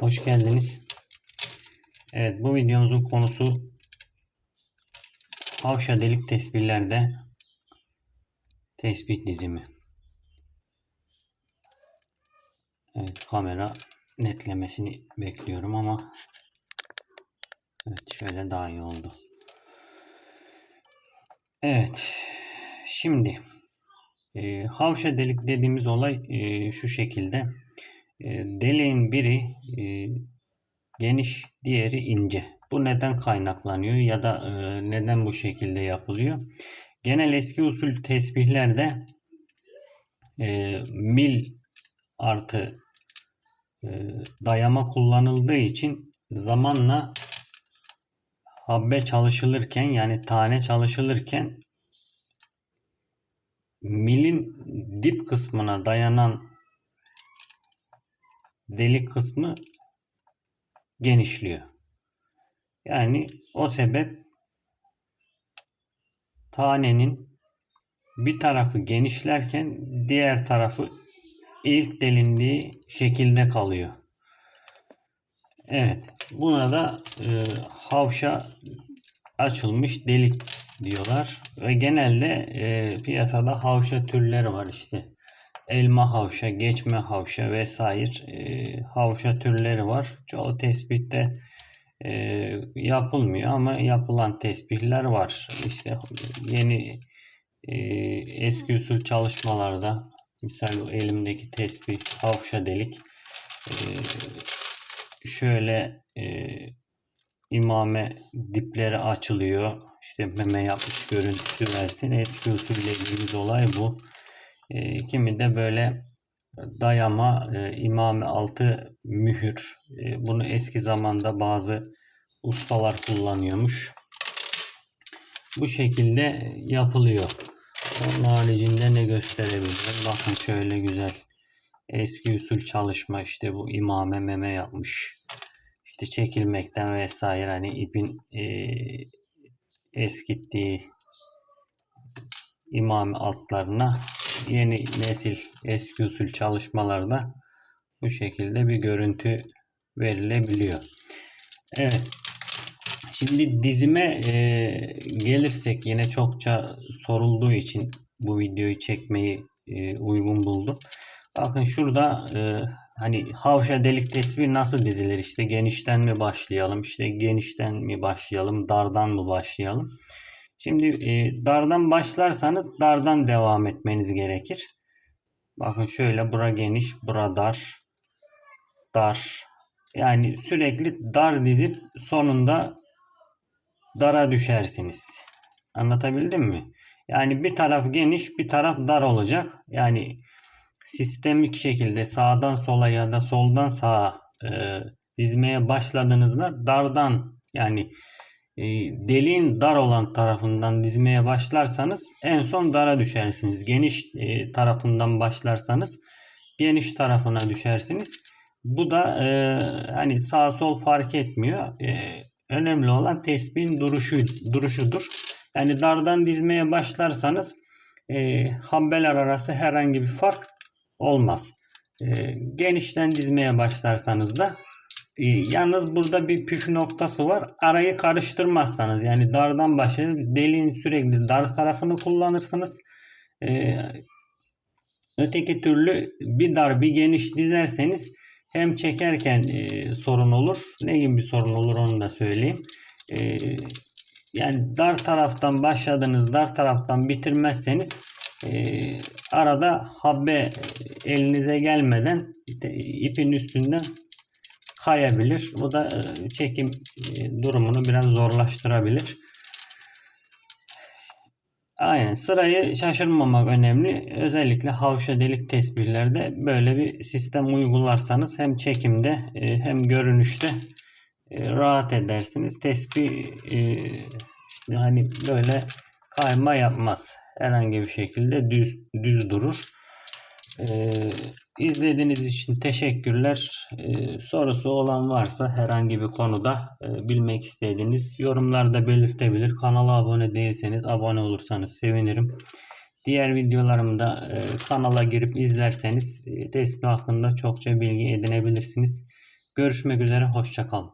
Hoş geldiniz. Evet bu videomuzun konusu havşa delik tespihler'de tespih dizimi. Evet kamera netlemesini bekliyorum ama evet şöyle daha iyi oldu. Evet şimdi e, havşa delik dediğimiz olay e, şu şekilde. E, deliğin biri e, geniş, diğeri ince. Bu neden kaynaklanıyor ya da e, neden bu şekilde yapılıyor? Genel eski usul tesbihlerde e, mil artı dayama kullanıldığı için zamanla habbe çalışılırken yani tane çalışılırken milin dip kısmına dayanan delik kısmı genişliyor. Yani o sebep tanenin bir tarafı genişlerken diğer tarafı ilk delindiği şekilde kalıyor. Evet. Buna da e, havşa açılmış delik diyorlar. Ve genelde e, piyasada havşa türleri var işte. Elma havşa, geçme havşa vesaire e, havşa türleri var. Çoğu tespitte e, yapılmıyor ama yapılan tesbihler var. İşte yeni e, eski usul çalışmalarda misal elimdeki tesbih havşa delik e, şöyle e, imame dipleri açılıyor. İşte meme yapmış görüntüsü versin. Eski usulle ilgili olay bu. E, kimi de böyle dayama, e, imame altı mühür. E, bunu eski zamanda bazı ustalar kullanıyormuş. Bu şekilde yapılıyor. Onun haricinde ne gösterebilirim? Bakın şöyle güzel. Eski usul çalışma işte bu imame meme yapmış. İşte çekilmekten vesaire hani ipin e, eskittiği imame altlarına yeni nesil eski usul çalışmalarda bu şekilde bir görüntü verilebiliyor. Evet. Şimdi dizime e, gelirsek yine çokça sorulduğu için bu videoyu çekmeyi e, uygun buldum. Bakın şurada e, hani havşa delik tesbih nasıl dizilir? İşte genişten mi başlayalım? İşte genişten mi başlayalım? Dardan mı başlayalım? Şimdi e, dardan başlarsanız dardan devam etmeniz gerekir. Bakın şöyle bura geniş, bura dar, dar. Yani sürekli dar dizip sonunda dara düşersiniz. Anlatabildim mi? Yani bir taraf geniş, bir taraf dar olacak. Yani sistemik şekilde sağdan sola ya da soldan sağa e, dizmeye başladığınızda dardan yani deliğin dar olan tarafından dizmeye başlarsanız en son dara düşersiniz. Geniş e, tarafından başlarsanız geniş tarafına düşersiniz. Bu da e, hani sağ sol fark etmiyor. E, önemli olan tespihin duruşu duruşudur. Yani dardan dizmeye başlarsanız e, hambeler arası herhangi bir fark olmaz. E, genişten dizmeye başlarsanız da yalnız burada bir püf noktası var. Arayı karıştırmazsanız yani dardan başlayıp deliğin sürekli dar tarafını kullanırsınız. E, öteki türlü bir dar bir geniş dizerseniz hem çekerken e, sorun olur. Ne gibi bir sorun olur onu da söyleyeyim. E, yani dar taraftan başladığınız dar taraftan bitirmezseniz e, arada habbe elinize gelmeden ipin üstünden kayabilir. Bu da e, çekim e, durumunu biraz zorlaştırabilir. Aynen sırayı şaşırmamak önemli. Özellikle havşa delik tesbihlerde böyle bir sistem uygularsanız hem çekimde e, hem görünüşte rahat edersiniz. Tesbih işte hani böyle kayma yapmaz. Herhangi bir şekilde düz düz durur. Ee, izlediğiniz için teşekkürler. Ee, sorusu olan varsa herhangi bir konuda e, bilmek istediğiniz yorumlarda belirtebilir. Kanala abone değilseniz abone olursanız sevinirim. Diğer videolarımda e, kanala girip izlerseniz e, tespih hakkında çokça bilgi edinebilirsiniz. Görüşmek üzere. Hoşçakalın.